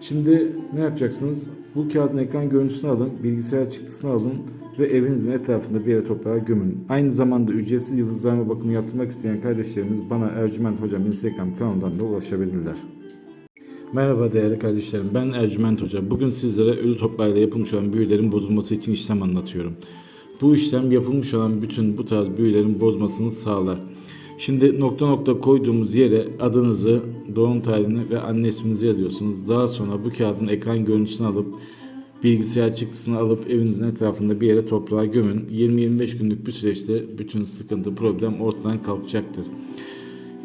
Şimdi ne yapacaksınız? Bu kağıdın ekran görüntüsünü alın, bilgisayar çıktısını alın ve evinizin etrafında bir yere toprağa gömün. Aynı zamanda ücretsiz yıldızlarma bakımı yaptırmak isteyen kardeşlerimiz bana Ercüment Hocam Instagram kanalından da ulaşabilirler. Merhaba değerli kardeşlerim. Ben Ercüment Hoca. Bugün sizlere ölü toprağıyla yapılmış olan büyülerin bozulması için işlem anlatıyorum. Bu işlem yapılmış olan bütün bu tarz büyülerin bozmasını sağlar. Şimdi nokta nokta koyduğumuz yere adınızı, doğum tarihini ve anne isminizi yazıyorsunuz. Daha sonra bu kağıdın ekran görüntüsünü alıp bilgisayar çıktısını alıp evinizin etrafında bir yere toprağa gömün. 20-25 günlük bir süreçte bütün sıkıntı, problem ortadan kalkacaktır.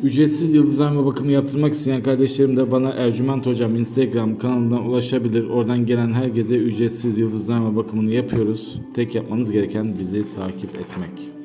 Ücretsiz yıldızlarma bakımı yaptırmak isteyen kardeşlerim de bana Ercüment Hocam Instagram kanalından ulaşabilir. Oradan gelen herkese ücretsiz yıldızlarma bakımını yapıyoruz. Tek yapmanız gereken bizi takip etmek.